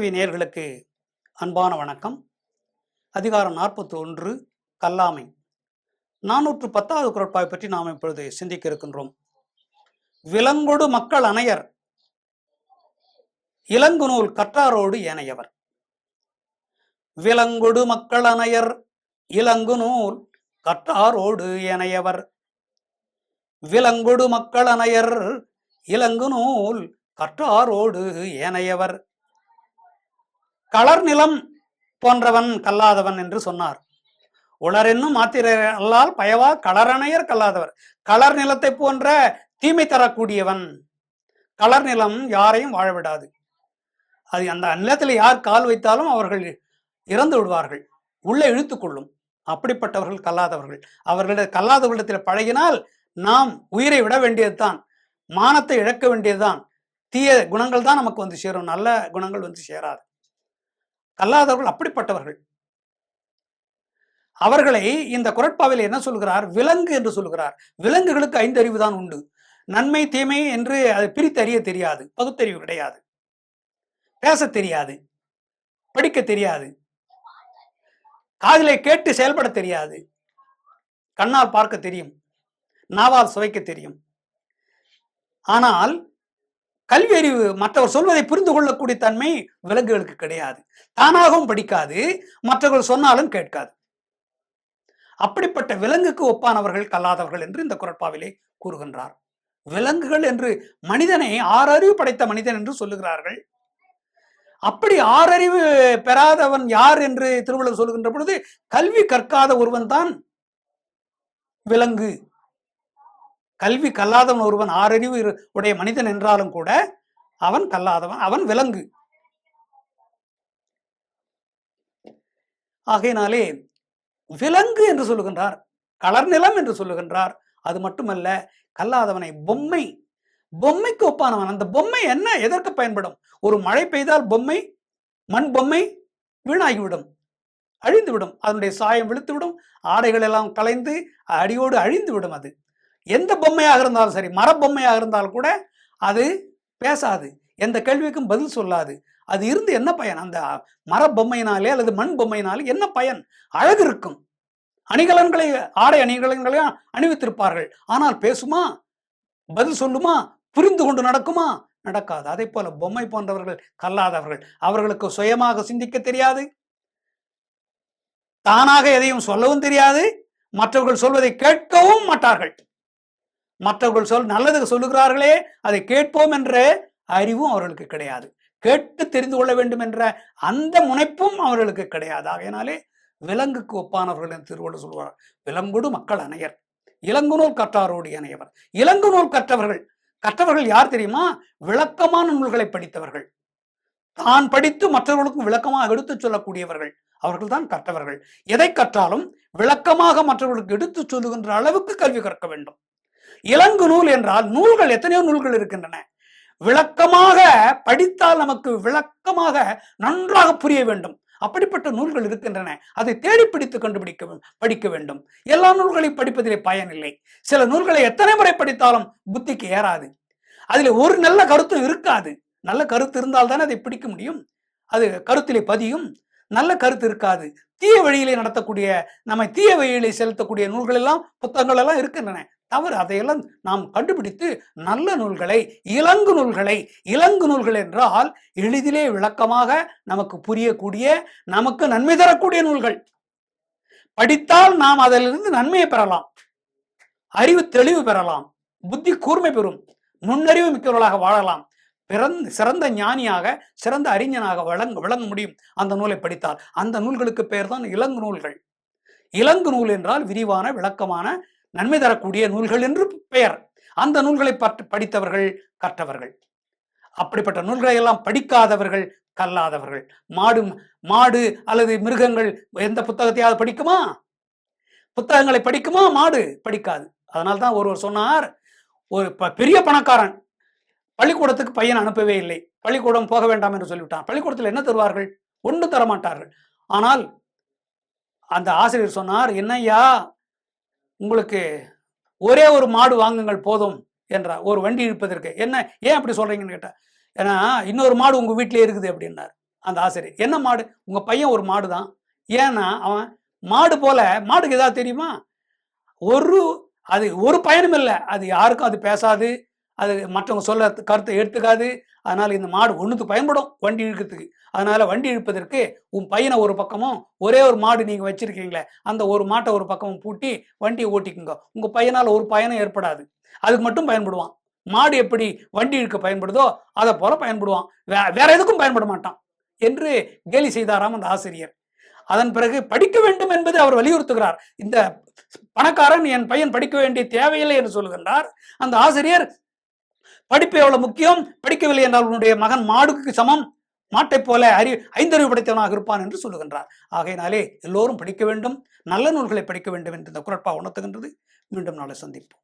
TV நேர்களுக்கு அன்பான வணக்கம். அதிகாரம் நாற்பத்தி ஒன்று கல்லாமை. நானூற்று பத்தாவது குரட்பாவை பற்றி நாம் இப்பொழுது சிந்திக்க இருக்கின்றோம். விலங்கொடு மக்கள் அணையர். இளங்குநூல் கற்றாரோடு ஏனையவர். விலங்கொடு மக்கள் அணையர் இளங்குநூல் கற்றாரோடு ஏனையவர். விலங்கொடு மக்கள் அணையர் இலங்கு நூல் கற்றாரோடு ஏனையவர். களர் நிலம் போன்றவன் கல்லாதவன் என்று சொன்னார். உளரென்னும் மாத்திரர் அல்லால் பயவா களரணையர் கல்லாதவர். களர் நிலத்தை போன்ற தீமை தரக்கூடியவன். களர் நிலம் யாரையும் வாழ விடாது அது அந்த நிலத்தில் யார் கால் வைத்தாலும் அவர்கள் இறந்து விடுவார்கள். உள்ளே இழுத்துக்கொள்ளும் அப்படிப்பட்டவர்கள் கல்லாதவர்கள். அவர்களிட கல்லாதவர்களிடத்தில் பழகினால் நாம் உயிரை விட வேண்டியதுதான். மானத்தை இழக்க வேண்டியதுதான். தீய குணங்கள் தான் நமக்கு வந்து சேரும். நல்ல குணங்கள் வந்து சேராது. கல்லாதவர்கள் அப்படிப்பட்டவர்கள். அவர்களை இந்த குரட்பாவில் என்ன சொல்கிறார்? விலங்கு என்று சொல்கிறார். விலங்குகளுக்கு ஐந்து அறிவு தான் உண்டு. நன்மை தீமை என்று அதை பிரித்தறிய தெரியாது. பகுத்தறிவு கிடையாது. பேச தெரியாது. படிக்க தெரியாது. காதலை கேட்டு செயல்பட தெரியாது. கண்ணால் பார்க்க தெரியும். நாவால் சுவைக்க தெரியும். ஆனால் கல்வி அறிவு மற்றவர் சொல்வதை புரிந்து கொள்ளக்கூடிய தன்மை விலங்குகளுக்கு கிடையாது. தானாகவும் படிக்காது மற்றவர்கள் சொன்னாலும் கேட்காது. அப்படிப்பட்ட விலங்குக்கு ஒப்பானவர்கள் கல்லாதவர்கள் என்று இந்த குரட்பாவிலே கூறுகின்றார். விலங்குகள் என்று மனிதனை ஆறறிவு படைத்த மனிதன் என்று சொல்லுகிறார்கள். அப்படி ஆறறிவு பெறாதவன் யார் என்று திருவள்ளுவர் சொல்லுகின்ற பொழுது கல்வி கற்காத ஒருவன் தான் விலங்கு. கல்வி கல்லாதவன் ஒருவன் ஆறறிவு இரு- உடைய மனிதன் என்றாலும் கூட அவன் கல்லாதவன் அவன் விலங்கு. ஆகையினாலே விலங்கு என்று சொல்லுகின்றார் கலர்நிலம் என்று சொல்லுகின்றார். அது மட்டுமல்ல கல்லாதவனை பொம்மை பொம்மைக்கு ஒப்பானவன். அந்த பொம்மை என்ன? எதற்கு பயன்படும்? ஒரு மழை பெய்தால் பொம்மை மண் பொம்மை வீணாகிவிடும் அழிந்துவிடும். அதனுடைய சாயம் விழுத்துவிடும் ஆடைகள் எல்லாம் கலைந்து அடியோடு அழிந்து விடும் அது. எந்த பொம்மையாக இருந்தாலும் சரி மரப்பொம்மையாக இருந்தாலும் கூட அது பேசாது. எந்த கேள்விக்கும் பதில் சொல்லாது. அது இருந்து என்ன பயன்? அந்த மரப்பொம்மையினாலே அல்லது மண் பொம்மையினாலே என்ன பயன்? அழகு இருக்கும். அணிகலன்களை ஆடை அணிகலன்களையும் அணிவித்திருப்பார்கள். ஆனால் பேசுமா? பதில் சொல்லுமா? புரிந்து கொண்டு நடக்குமா? நடக்காது. அதே போல பொம்மை போன்றவர்கள் கல்லாதவர்கள். அவர்களுக்கு சுயமாக சிந்திக்க தெரியாது. தானாக எதையும் சொல்லவும் தெரியாது. மற்றவர்கள் சொல்வதை கேட்கவும் மாட்டார்கள். மற்றவர்கள் சொல் நல்லது சொல்லுகிறார்களே அதை கேட்போம் என்ற அறிவும் அவர்களுக்கு கிடையாது. கேட்டு தெரிந்து கொள்ள வேண்டும் என்ற அந்த முனைப்பும் அவர்களுக்கு கிடையாது. ஆகையினாலே விலங்குக்கு ஒப்பானவர்கள் என்று திருவள்ளுவர் சொல்வார் விலங்குடு மக்கள் அணையர். இளங்குநூல் கற்றாரோடு இணையவர். இளங்குநூல் கற்றவர்கள் கற்றவர்கள் யார் தெரியுமா? விளக்கமான நூல்களை படித்தவர்கள். தான் படித்து மற்றவர்களுக்கும் விளக்கமாக எடுத்துச் சொல்லக்கூடியவர்கள். அவர்கள் தான் கற்றவர்கள். எதை கற்றாலும் விளக்கமாக மற்றவர்களுக்கு எடுத்துச் சொல்லுகின்ற அளவுக்கு கல்வி கற்க வேண்டும். இலங்கு நூல் என்றால் நூல்கள் எத்தனையோ நூல்கள் இருக்கின்றன. விளக்கமாக படித்தால் நமக்கு விளக்கமாக நன்றாக புரிய வேண்டும். அப்படிப்பட்ட நூல்கள் இருக்கின்றன. அதை தேடி பிடித்து கண்டுபிடிக்க படிக்க வேண்டும். எல்லா நூல்களையும் படிப்பதிலே பயனில்லை. சில நூல்களை எத்தனை முறை படித்தாலும் புத்திக்கு ஏறாது. அதில் ஒரு நல்ல கருத்தும் இருக்காது. நல்ல கருத்து இருந்தால் தானே அதை பிடிக்க முடியும். அது கருத்திலே பதியும். நல்ல கருத்து இருக்காது. தீய வழியிலே நடத்தக்கூடிய நம்மை தீய வழியிலே செலுத்தக்கூடிய நூல்கள் எல்லாம் புத்தகங்கள் எல்லாம் இருக்கின்றன. தவறு அதையெல்லாம் நாம் கண்டுபிடித்து நல்ல நூல்களை இலங்கு நூல்களை இலங்கு நூல்கள் என்றால் எளிதிலே விளக்கமாக நமக்கு புரியக்கூடிய நமக்கு நன்மை தரக்கூடிய நூல்கள். படித்தால் நாம் அதிலிருந்து நன்மையை பெறலாம். அறிவு தெளிவு பெறலாம். புத்தி கூர்மை பெறும். நுண்ணறிவு மிக்கவர்களாக வாழலாம். பிறந்த சிறந்த ஞானியாக சிறந்த அறிஞனாக விளங்க விளங்க முடியும். அந்த நூலை படித்தால். அந்த நூல்களுக்கு பெயர் தான் இலங்கு நூல்கள். இலங்கு நூல் என்றால் விரிவான விளக்கமான நன்மை தரக்கூடிய நூல்கள் என்று பெயர். அந்த நூல்களை பற்று படித்தவர்கள் கற்றவர்கள். அப்படிப்பட்ட நூல்களை எல்லாம் படிக்காதவர்கள் கல்லாதவர்கள். மாடு மாடு அல்லது மிருகங்கள் எந்த புத்தகத்தையாவது படிக்குமா? புத்தகங்களை படிக்குமா? மாடு படிக்காது. அதனால்தான் ஒருவர் சொன்னார் ஒரு ப- பெரிய பணக்காரன் பள்ளிக்கூடத்துக்கு பையன் அனுப்பவே இல்லை. பள்ளிக்கூடம் போக வேண்டாம் என்று சொல்லிவிட்டான். பள்ளிக்கூடத்தில் என்ன தருவார்கள்? ஒன்று தரமாட்டார்கள். ஆனால் அந்த ஆசிரியர் சொன்னார் என்னையா உங்களுக்கு ஒரே ஒரு மாடு வாங்குங்கள் போதும் என்றார் ஒரு வண்டி இழுப்பதற்கு என்ன ஏன் அப்படி சொல்கிறீங்கன்னு கேட்டால் ஏன்னா இன்னொரு மாடு உங்கள் வீட்டிலே இருக்குது அப்படின்னார் அந்த ஆசிரியர். என்ன மாடு? உங்கள் பையன் ஒரு மாடு தான் ஏன்னா அவன் மாடு போல மாடுக்கு ஏதாவது தெரியுமா? ஒரு அது ஒரு பயனும் இல்லை. அது யாருக்கும் அது பேசாது. அது மற்றவங்க சொல்ல கருத்தை எடுத்துக்காது. அதனால் இந்த மாடு ஒன்றுக்கு பயன்படும் வண்டி இழுக்கிறதுக்கு. அதனால் வண்டி இழுப்பதற்கு உன் பையனை ஒரு பக்கமும் ஒரே ஒரு மாடு நீங்கள் வச்சிருக்கீங்களே அந்த ஒரு மாட்டை ஒரு பக்கமும் பூட்டி வண்டியை ஓட்டிக்குங்க. உங்கள் பையனால் ஒரு பயணம் ஏற்படாது. அதுக்கு மட்டும் பயன்படுவான். மாடு எப்படி வண்டி இழுக்க பயன்படுதோ அதை போல பயன்படுவான். வே- வேற எதுக்கும் பயன்பட மாட்டான் என்று கேலி செய்தாராம் அந்த ஆசிரியர். அதன் பிறகு படிக்க வேண்டும் என்பதை அவர் வலியுறுத்துகிறார். இந்த பணக்காரன் என் பையன் படிக்க வேண்டிய தேவையில்லை என்று சொல்லுகின்றார். அந்த ஆசிரியர் படிப்பு எவ்வளவு முக்கியம்? படிக்கவில்லை என்றால் உன்னுடைய மகன் மாடுக்கு சமம். மாட்டைப் போல அறி ஐந்தறிவு படைத்தவனாக இருப்பான் என்று சொல்லுகின்றார். ஆகையினாலே எல்லோரும் படிக்க வேண்டும். நல்ல நூல்களை படிக்க வேண்டும் என்று இந்த குரட்பா உணர்த்துகின்றது. மீண்டும் நாளை சந்திப்போம்.